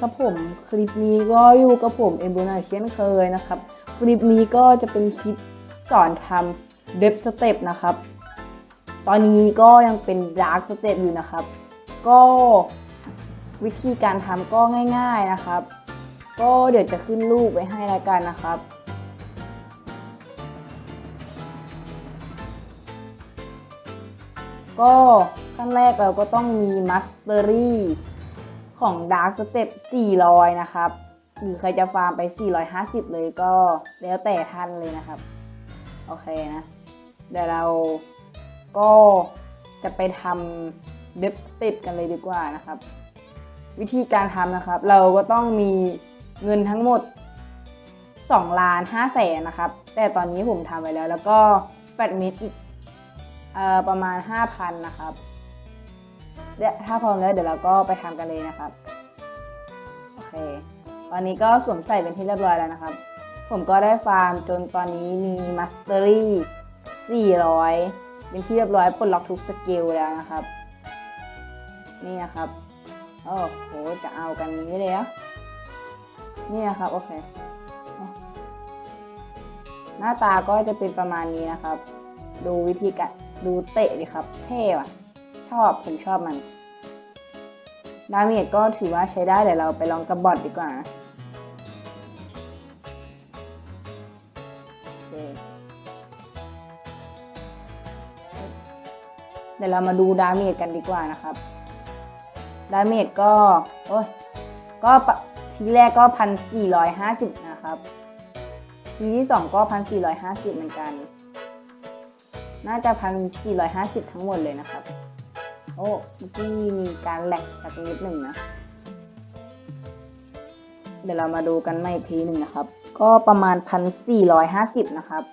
ครับผมคลิปนี้ก็อยู่กับผมเอ็มบูนาเช่นเคยนะครับ คลิปนี้ก็จะเป็นคลิปสอนทำเดฟสเต็ปนะครับ ตอนนี้ก็ยังเป็นดาร์กสเต็ปอยู่นะครับ ก็วิธีการทำก็ง่าย ๆนะครับ ก็เดี๋ยวจะขึ้นรูปไว้ให้แล้วกันนะครับก็ขั้นแรกเราก็ต้องมี Mastery ของ Dark Step 400 นะครับ หรือใครจะฟาร์มไป 450 เลยก็แล้วแต่ท่านเลยนะครับ โอเคนะ เดี๋ยวเราก็จะไปทำ Depth Step กันเลยดีกว่านะครับ วิธีการทำนะครับ เราก็ต้องมีเงินทั้งหมด2ล้าน5แสนนะครับ แต่ตอนนี้ผมทำไว้แล้ว แล้วก็แฟดเมิดอีกอประมาณ 5,000 นะครับ เดี๋ยวถ้าพร้อมแล้วเดี๋ยวเราก็ไปทำกันเลยนะครับ โอเค ตอนนี้ก็สวมใส่เป็นที่เรียบร้อยแล้วนะครับ ผมก็ได้ฟาร์มจนตอนนี้มีมัสเตอรี่400 เป็นที่เรียบร้อยปลดล็อกทุกสกิลแล้วนะครับ นี่นะครับ โอ้โห จะเอากันนี้เลยอะนี่นะครับ โอเค หน้าตาก็จะเป็นประมาณนี้นะครับ ดูวิธีการดูเตะดิครับ เท่ว่ะ ชอบผมชอบมัน ดาเมจก็ถือว่าใช้ได้เดี๋ยวเราไปลองกับบอทดีกว่าเดี๋ยวเรามาดูดาเมจกันดีกว่านะครับ ดาเมจก็โอ้ยก็ปะทีแรกก็พันสี่ร้อยห้าสิบนะครับ ทีที่สองก็พันสี่ร้อยห้าสิบเหมือนกัน น่าจะพันสี่ร้อยห้าสิบทั้งหมดเลยนะครับ โอ้เมื่อกี้มีการแหลกสักนิดหนึ่งนะ เดี๋ยวเรามาดูกันใหม่อีกทีหนึ่งนะครับ ก็ประมาณพันสี่ร้อยห้าสิบนะครับ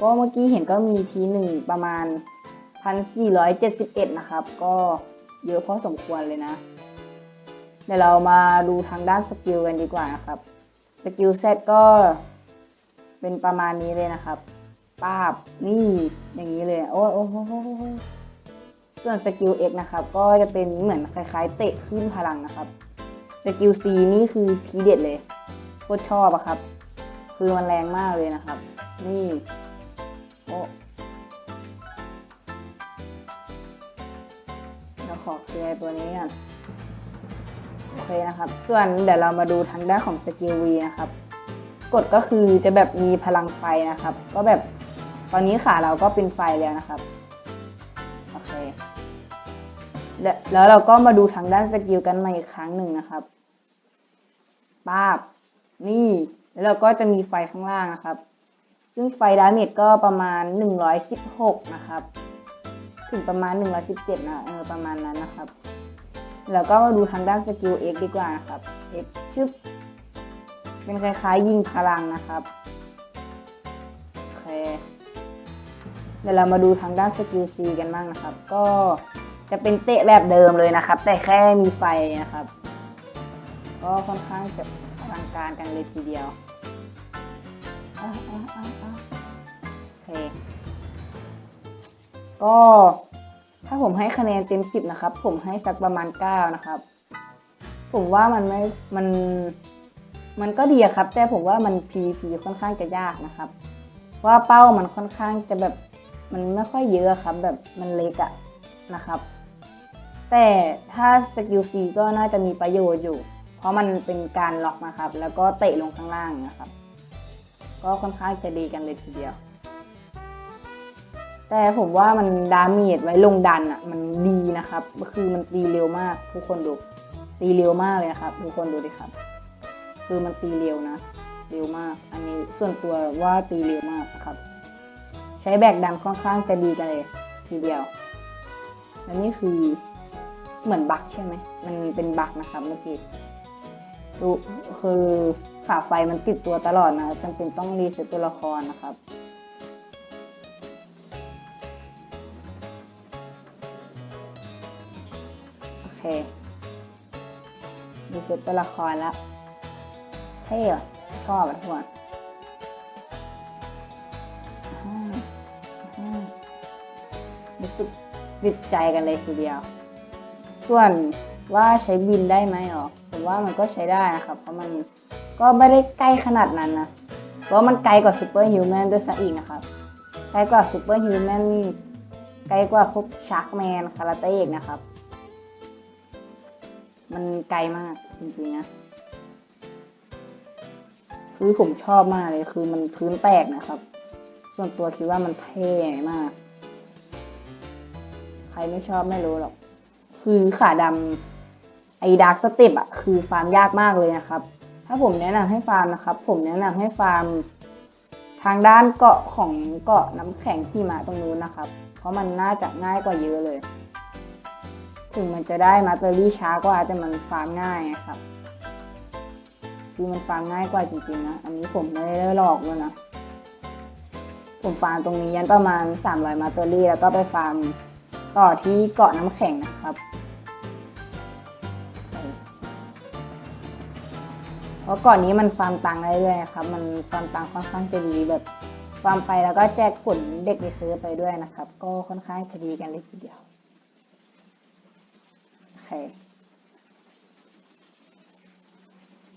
ก็เมื่อกี้เห็นก็มีทีหนึ่งประมาณพันสี่ร้อยเจ็ดสิบเอ็ดนะครับ ก็เยอะพอสมควรเลยนะ เดี๋ยวเรามาดูทางด้านสกิลกันดีกว่านะครับ สกิลเซตก็เป็นประมาณนี้เลยนะครับ ปาบนี่อย่างนี้เลย โอ้โอ้โอ้ ส่วนสกิล X นะครับ ก็จะเป็นเหมือนคล้ายๆ เตะขึ้นพลังนะครับสกิล C นี่คือทีเด็ดเลยโคตรชอบอะครับ คือมันแรงมากเลยนะครับ นี่โอ้เราขอเคลียร์ตัวนี้ก่อนโอเคนะครับ ส่วนเดี๋ยวเรามาดูทางด้านของสกิล V นะครับ กดก็คือจะแบบมีพลังไฟนะครับ ก็แบบตอนนี้ขาเราก็เป็นไฟแล้วนะครับ แล้วเราก็มาดูทางด้านสกิลกันใหม่อีกครั้งหนึ่งนะครับป้าบนี่แล้วเราก็จะมีไฟข้างล่างนะครับ ซึ่งไฟดาเมจก็ประมาณ 116 นะครับ ถึงประมาณ 117 นะเออประมาณนั้นนะครับ แล้วก็มาดูทางด้านสกิล X ดีกว่านะครับ X ชึบเป็นคล้ายๆยิงพลังนะครับโอเคเดี๋ยวเรามาดูทางด้านสกิล C กันบ้างนะครับ ก็ จะเป็นเตะแบบเดิมเลยนะครับ แต่แค่มีไฟนะครับ ก็ค่อนข้างจะอลังการกันเลยทีเดียวโอเคก็ถ้าผมให้คะแนนเต็ม10นะครับ ผมให้สักประมาณ9นะครับ ผมว่ามันไม่ มัน มันก็ดีครับ แต่ผมว่ามัน PVP ค่อนข้างจะยากนะครับ ว่าเป้ามันค่อนข้างจะแบบ มันไม่ค่อยเยอะครับ แบบมันเล็กอะนะครับ แต่ถ้าสกิล C ก็น่าจะมีประโยชน์อยู่ เพราะมันเป็นการล็อกนะครับ แล้วก็เตะลงข้างล่างนะครับ ก็ค่อนข้างจะดีกันเลยทีเดียว แต่ผมว่ามันดาเมจไว้ลงดันอะ มันดีนะครับ ก็คือมันตีเร็วมาก ทุกคนดู ตีเร็วมากเลยนะครับ ทุกคนดูดิครับ คือมันตีเร็วนะ เร็วมาก อันนี้ส่วนตัวว่าตีเร็วมากครับ ใช้แบกดันค่อนข้างจะดีกันเลย ทีเดียว และนี่คือ เหมือนบั๊กใช่ไหม มันเป็นบั๊กนะครับเมื่อกี้ดูคือขาไฟมันติดตัวตลอดนะจำเป็นต้องรีเซ็ตตัวละครนะครับ โอเครีเซ็ตตัวละครแล้วเท่อะชอบอะทุกคนอ่าอ่ารู้สึกติดใจกันเลยทีเดียว ส่วนว่าใช้บินได้ไหมอ๋อผมว่ามันก็ใช้ได้นะครับเพราะมันก็ไม่ได้ใกล้ขนาดนั้นนะเพราะมันไกลกว่าซูเปอร์ฮิวแมนด้วยซะอีกนะครับไกลกว่าซูเปอร์ฮิวแมนไกลกว่าพวกชาร์กแมนคาราเต้อีกนะครับ มันไกลมากจริงๆนะคือผมชอบมากเลยคือมันพื้นแตกนะครับ ส่วนตัวคิดว่ามันเท่มาก ใครไม่ชอบไม่รู้หรอก คือขาดำไอ้ดาร์กสเต็ปอะคือฟาร์มยากมากเลยนะครับ ถ้าผมแนะนำให้ฟาร์มนะครับ ผมแนะนำให้ฟาร์มทางด้านเกาะของเกาะน้ำแข็งที่มาตรงนู้นนะครับ เพราะมันน่าจะง่ายกว่าเยอะเลย ถึงมันจะได้มาสเตอรี่ช้ากว่าแต่มันฟาร์มง่ายนะครับคือมันฟาร์มง่ายกว่าจริงๆนะ อันนี้ผมไม่ได้หลอกเลยนะ ผมฟาร์มตรงนี้ยันประมาณ 300 มาสเตอรี่แล้วก็ไปฟาร์ม ต่อที่เกาะน้ำแข็งนะครับเพราะก่อนนี้มันฟาร์มตังค์ได้ด้วยนะครับ มันฟาร์มตังค์ค่อนข้างจะดีแบบฟาร์มไปแล้วก็แจกผลเด็กในซื้อไปด้วยนะครับ ก็ค่อนข้างจะดีกันเลยทีเดียวโอเค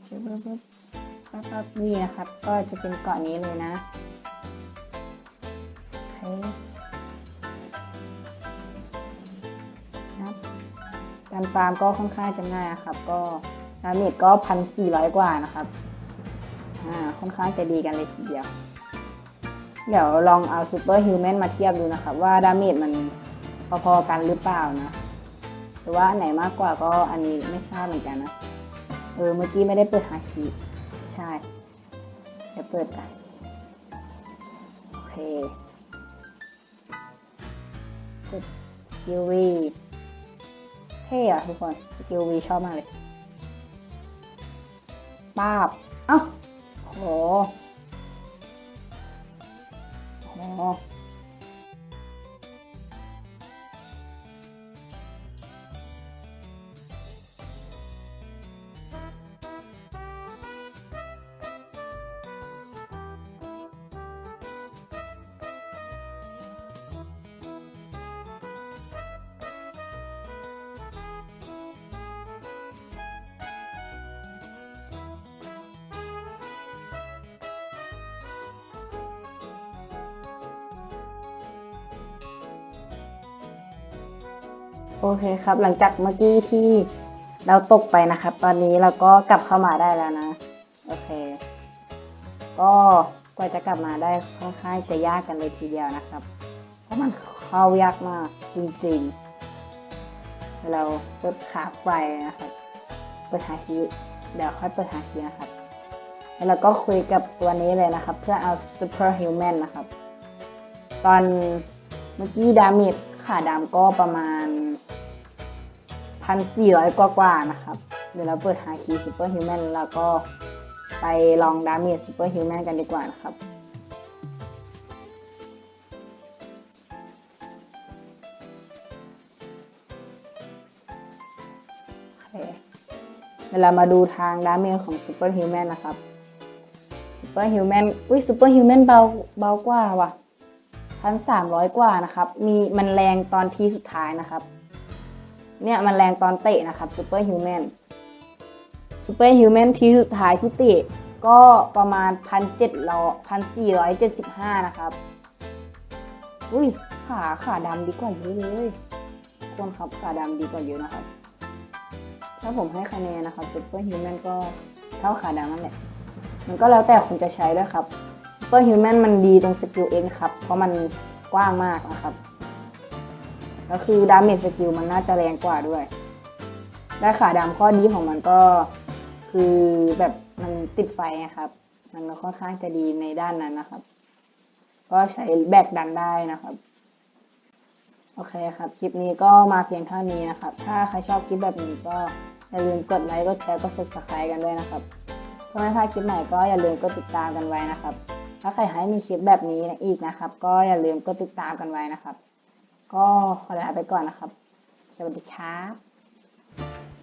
ชึบบบปั๊บปั๊บนี่นะครับ ก็จะเป็นเกาะนี้เลยนะโอเค การฟาร์มก็ค่อนข้างจะง่ายนะครับ ก็ดาเมจก็พันสี่ร้อยกว่านะครับ อ่า ค่อนข้างจะดีกันเลยทีเดียว เดี๋ยวลองเอาซูเปอร์ฮิวแมนมาเทียบดูนะครับ ว่าดาเมจมันพอๆกันหรือเปล่านะหรือว่าอันไหนมากกว่าก็อันนี้ไม่ทราบเหมือนกันนะ เออ เมื่อกี้ไม่ได้เปิดฮาชีใช่เดี๋ยวเปิดกันโอเคกดสกิวี เท่อะทุกคนสกิลวีชอบมากเลยป้าบเอ้าโหโห โอเคครับ หลังจากเมื่อกี้ที่เราตกไปนะครับ ตอนนี้เราก็กลับเข้ามาได้แล้วนะ โอเค ก็กว่าจะกลับมาได้ค่อนข้างจะยากกันเลยทีเดียวนะครับ เพราะมันเข้ายากมากจริงๆ เราเปิดขาไฟนะครับเปิดหาคีเดี๋ยวค่อยเปิดหาคีนะครับแล้วเราก็คุยกับตัวนี้เลยนะครับ เพื่อเอา super human นะครับ ตอนเมื่อกี้ดาเมจขาดำก็ประมาณ 1,400 กว่ากว่าๆนะครับ เดี๋ยวเราเปิดหาคีย์ super human แล้วก็ไปลองดาเมจ super human กันดีกว่านะครับเดี๋ยวเรามาดูทางดาเมจของ Super Human นะครับ Super Human อุ้ย Super Human เบาเบากว่าว่ะพันสามร้อยกว่านะครับ มีมันแรงตอนทีสุดท้ายนะครับ เนี่ยมันแรงตอนเตะนะครับ Super Human Super Human ทีสุดท้ายที่เตะก็ประมาณพันเจ็ดร้อยพันสี่ร้อยเจ็ดสิบห้านะครับ อุ้ยขาขาดำดีกว่าเยอะเลยคนครับขาดำดีกว่าเยอะนะครับ ถ้าผมให้คะแนนนะครับซูเปอร์ฮิวแมนก็เท่าขาดำนั่นแหละ มันก็แล้วแต่คุณจะใช้ด้วยครับซูเปอร์ฮิวแมนมันดีตรงสกิลเองครับ เพราะมันกว้างมากนะครับ แล้วคือดาเมจสกิลมันน่าจะแรงกว่าด้วย และขาดำข้อดีของมันก็คือแบบมันติดไฟนะครับ มันค่อนข้างจะดีในด้านนั้นนะครับ ก็ใช้แบกดันได้นะครับ โอเคครับ คลิปนี้ก็มาเพียงเท่านี้นะครับ ถ้าใครชอบคลิปแบบนี้ก็อย่าลืมกดไลค์ กดแชร์ กด subscribe กันด้วยนะครับถ้าไม่พลาดคลิปใหม่ก็อย่าลืมกดติดตามกันไว้นะครับ ถ้าใครให้มีคลิปแบบนี้อีกนะครับ ก็อย่าลืมกดติดตามกันไว้นะครับ ก็ขอลาไปก่อนนะครับ สวัสดีครับ